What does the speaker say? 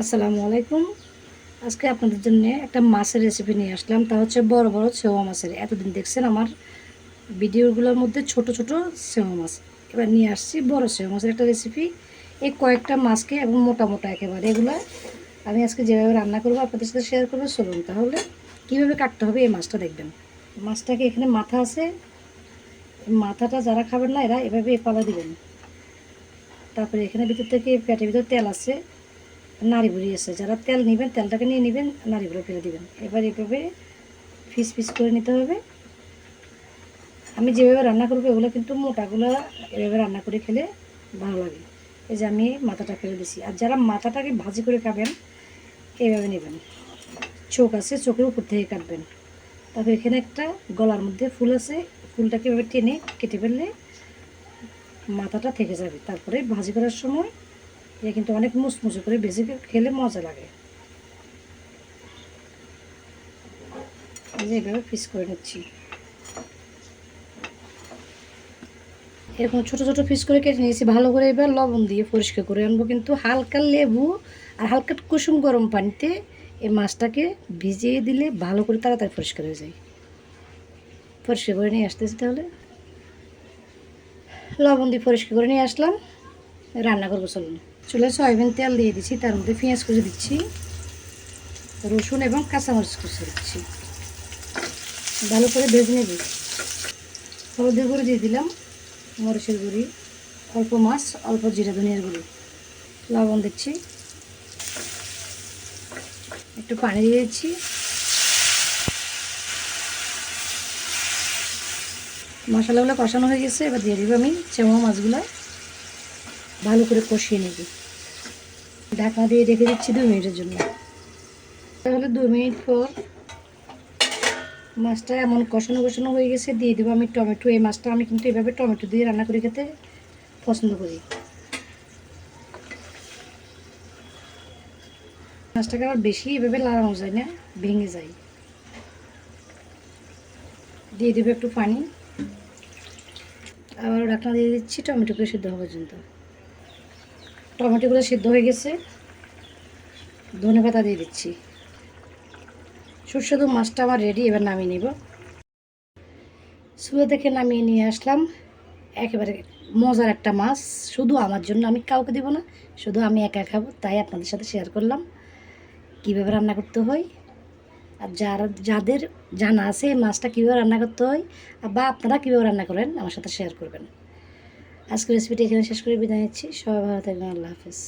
আসসালামু আলাইকুম। আজকে আপনাদের জন্য একটা মাছের রেসিপি নিয়ে আসলাম। তা হচ্ছে বড় বড় সেওয়া মাছের। এতদিন দেখছেন আমার ভিডিওগুলোর মধ্যে ছোট ছোট সেওয়া মাছ। এবার নিয়ে আসছি বড় সেওয়া মাছের একটা রেসিপি এই কয়েকটা মাছকে এবং মোটা মোটা একেবারে এগুলো আমি আজকে যেভাবে রান্না করব আপনাদের সাথে শেয়ার করব, চলুন তাহলে কীভাবে কাটতে হবে এই মাছটা দেখবেন। মাছটাকে এখানে মাথা আছে। মাথাটা যারা খাবেন না, এরা এভাবে এ পালা দিবেন। তারপরে এখানে ভিতর থেকে পেটের ভিতর তেল আছে। নাড়ি বুড়ি আছে। যারা তেল নেবেন, তেলটাকে নিয়ে নেবেন, নাড়ি বুড়ো ফেলে দেবেন। এবার এভাবে পিস পিস করে নিতে হবে। আমি যেভাবে রান্না করব, এগুলো কিন্তু মোটাগুলো এভাবে রান্না করে খেলে ভালো লাগে। এই যে আমি মাথাটা ফেলে দিছি। আর যারা মাথাটাকে ভাজি করে খাবেন এইভাবে নেবেন। চোখ আছে, চোখের উপর থেকে কাটবেন। তারপর এখানে একটা গলার মধ্যে ফুল আছে। ফুলটাকে এভাবে টেনে কেটে ফেললে মাথাটা থেকে যাবে। তারপরে ভাজি করার সময় এটা কিন্তু অনেক মুচমুচে করে ভেজে খেলে মজা লাগে। এই যে এভাবে পিস করে নিচ্ছি। এরকম ছোটো ছোটো পিস করে কেটে নিয়েছি, ভালো করে এবার লবণ দিয়ে পরিষ্কার করে আনব কিন্তু হালকা লেবু আর হালকা কুসুম গরম পানিতে এই মাছটাকে ভিজিয়ে দিলে ভালো করে তাড়াতাড়ি পরিষ্কার হয়ে যায়। পরিষ্কার করে নিয়ে আসতেছি তাহলে। লবণ দিয়ে পরিষ্কার করে নিয়ে আসলাম। রান্না করব, চলুন। চুলায় সয়াবিন তেল দিয়ে দিচ্ছি তার মধ্যে পেঁয়াজ কুচি দিচ্ছি, রসুন এবং কাঁচামরিচ কুচি দিচ্ছি। ভালো করে ভেজে নেব। হলুদের গুঁড়ি দিয়ে দিলাম, মরিচের গুঁড়ি, অল্প মাছ, অল্প জিরা ধনিয়ার গুঁড়ি। লবণ দিচ্ছি। একটু পানি দিয়ে দিচ্ছি। মশলাগুলো কষানো হয়ে গেছে, এবার দিয়ে দিব আমি চেমা মাছগুলো। ভালো করে কষিয়ে নেব। ঢাকা দিয়ে রেখে দিচ্ছি দু মিনিটের জন্য। তাহলে দু মিনিট পর মাছটা এমন কষানো কষানো হয়ে গেছে, দিয়ে দেবো আমি টমেটো। এই মাছটা আমি কিন্তু এভাবে টমেটো দিয়ে রান্না করে খেতে পছন্দ করি। মাছটাকে আবার বেশি এভাবে লাগানো যায় না, ভেঙে যায়। দিয়ে দেবো একটু পানি। আবার ঢাকনা দিয়ে দিচ্ছি টমেটোগুলো সিদ্ধ হওয়া পর্যন্ত। টমেটোগুলো সিদ্ধ হয়ে গেছে। ধনে পাতা দিয়ে দিচ্ছি। সুস্বাদু মাছটা আমার রেডি এবার নামিয়ে নিব। চুলো থেকে নামিয়ে নিয়ে আসলাম। একেবারে মজার একটা মাছ। শুধু আমার জন্য আমি কাউকে দেবো না, শুধু আমি একা খাব, তাই আপনাদের সাথে শেয়ার করলাম। কীভাবে রান্না করতে হয়, আর যারা, যাদের জানা আছে মাছটা কীভাবে রান্না করতে হয়, বা আপনারা কীভাবে রান্না করেন, আমার সাথে শেয়ার করবেন। আজকের রেসিপিটি এখানে শেষ করে বিদায় নিচ্ছি। সবাই ভালো থাকবেন আল্লাহ হাফেজ।